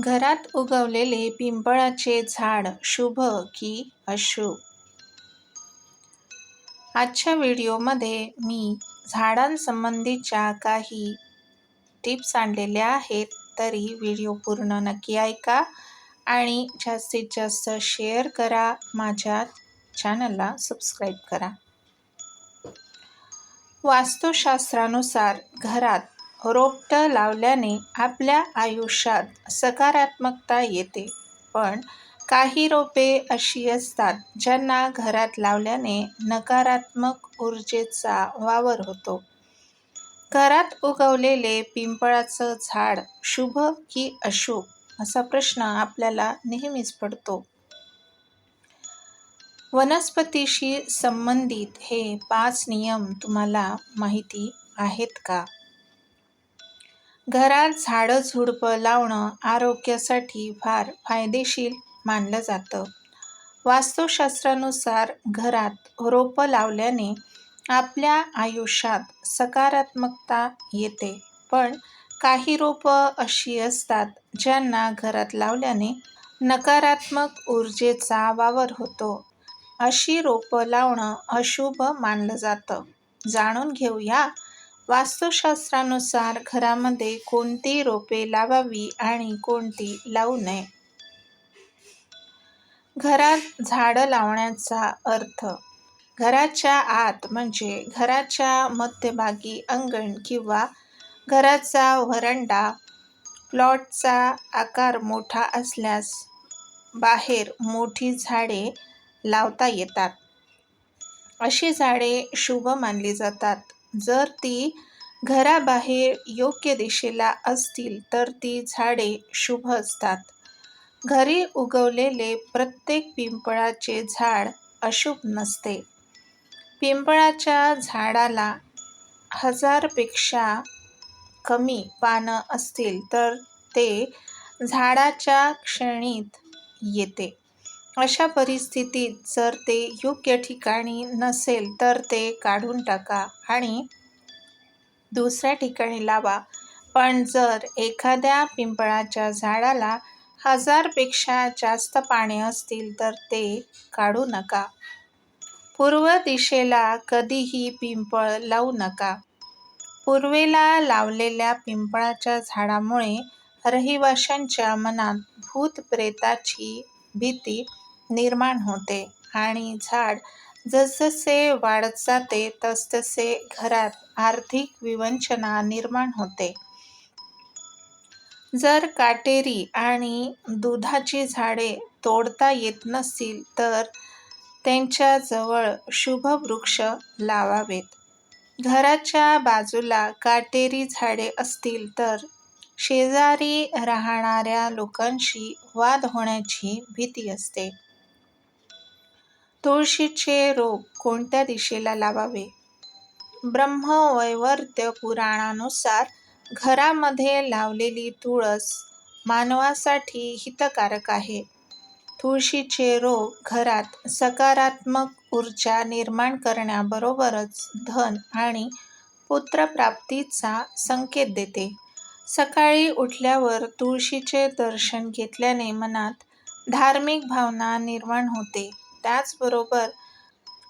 घरात उगवलेले पिंपळाचे झाड शुभ की अशुभ? आजच्या व्हिडिओमध्ये मी झाडांसंबंधीच्या काही टिप्स आणलेल्या आहेत तरी व्हिडिओ पूर्ण नक्की ऐका आणि जास्तीत जास्त शेअर करा. माझ्या चॅनलला सबस्क्राईब करा. वास्तुशास्त्रानुसार घरात रोपटं लावल्याने आपल्या आयुष्यात सकारात्मकता येते. पण काही रोपे अशी असतात ज्यांना घरात लावल्याने नकारात्मक ऊर्जेचा वावर होतो. घरात उगवलेले पिंपळाचं झाड शुभ की अशुभ असा प्रश्न आपल्याला नेहमीच पडतो. वनस्पतीशी संबंधित हे पाच नियम तुम्हाला माहिती आहेत का? घरात झाडं झुडपं लावणं आरोग्यासाठी फार फायदेशीर मानलं जातं. वास्तुशास्त्रानुसार घरात रोपं लावल्याने आपल्या आयुष्यात सकारात्मकता येते. पण काही रोपं अशी असतात ज्यांना घरात लावल्याने नकारात्मक ऊर्जेचा वावर होतो. अशी रोपं लावणं अशुभ मानलं जातं. जाणून घेऊया वास्तुशास्त्रानुसार घरामध्ये कोणती रोपे लावावी आणि कोणती लावू नये? घरात झाडं लावण्याचा अर्थ. घराच्या आत म्हणजे घराच्या मध्यभागी अंगण किंवा घराचा व्हरंडा प्लॉटचा आकार मोठा असल्यास बाहेर मोठी झाडे लावता येतात. अशी झाडे शुभ मानली जातात. जर ती घराबाहेर योग्य दिशेला असतील तर ती झाडे शुभ असतात. घरी उगवलेले प्रत्येक पिंपळाचे झाड अशुभ नसते. पिंपळाच्या झाडाला हजारपेक्षा कमी पानं असतील तर ते झाडाच्या क्षणीत येते. अशा परिस्थितीत जर ते योग्य ठिकाणी नसेल तर ते काढून टाका आणि दुसऱ्या ठिकाणी लावा. पण जर एखाद्या पिंपळाच्या झाडाला हजारपेक्षा जास्त पाने असतील तर ते काढू नका. पूर्व दिशेला कधीही पिंपळ लावू नका. पूर्वेला लावलेल्या पिंपळाच्या झाडामुळे रहिवाशांच्या मनात भूतप्रेताची भीती निर्माण होते आणि झाड जसजसे वाढत जाते तसतसे घरात आर्थिक विवंचना निर्माण होते. जर काटेरी आणि दुधाची झाडे तोडता येत नसतील तर त्यांच्याजवळ शुभवृक्ष लावावेत. घराच्या बाजूला काटेरी झाडे असतील तर शेजारी राहणाऱ्या लोकांशी वाद होण्याची भीती असते. तुळशीचे रोप कोणत्या दिशेला लावावे? ब्रह्मवैवर्त्य पुराणानुसार घरामध्ये लावलेली तुळस मानवासाठी हितकारक आहे. तुळशीचे रोप घरात सकारात्मक ऊर्जा निर्माण करण्याबरोबरच धन आणि पुत्रप्राप्तीचा संकेत देते. सकाळी उठल्यावर तुळशीचे दर्शन घेतल्याने मनात धार्मिक भावना निर्माण होते. त्याचबरोबर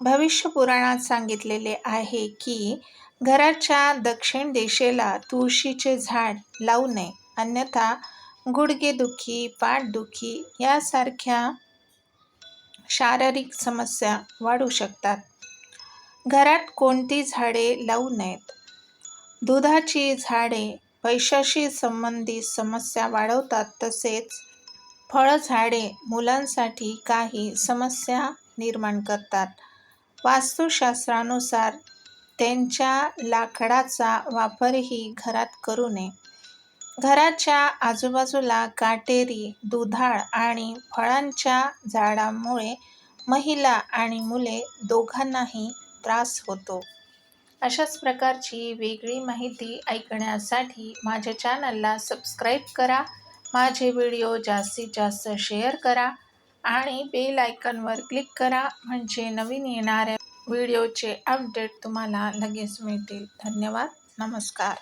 भविष्यपुराणात सांगितलेले आहे की घराच्या दक्षिण दिशेला तुळशीचे झाड लावू नये अन्यथा गुडघेदुखी पाठदुखी यासारख्या शारीरिक समस्या वाढू शकतात. घरात कोणती झाडे लावू नयेत? दुधाची झाडे पैशाशी संबंधित समस्या वाढवतात तसेच फळझाडे मुलांसाठी काही समस्या निर्माण करतात. वास्तुशास्त्रानुसार त्यांच्या लाकडाचा वापरही घरात करू नये. घराच्या आजूबाजूला काटेरी दुधाळ आणि फळांच्या झाडामुळे महिला आणि मुले दोघांनाही त्रास होतो. अशाच प्रकारची वेगळी माहिती ऐकण्यासाठी माझ्या चॅनलला सबस्क्राईब करा. माझे व्हिडिओ जास्तीत जास्त शेअर करा आणि बेल आयकनवर क्लिक करा म्हणजे नवीन येणाऱ्या व्हिडिओचे अपडेट तुम्हाला लगेच मिळतील. धन्यवाद. नमस्कार.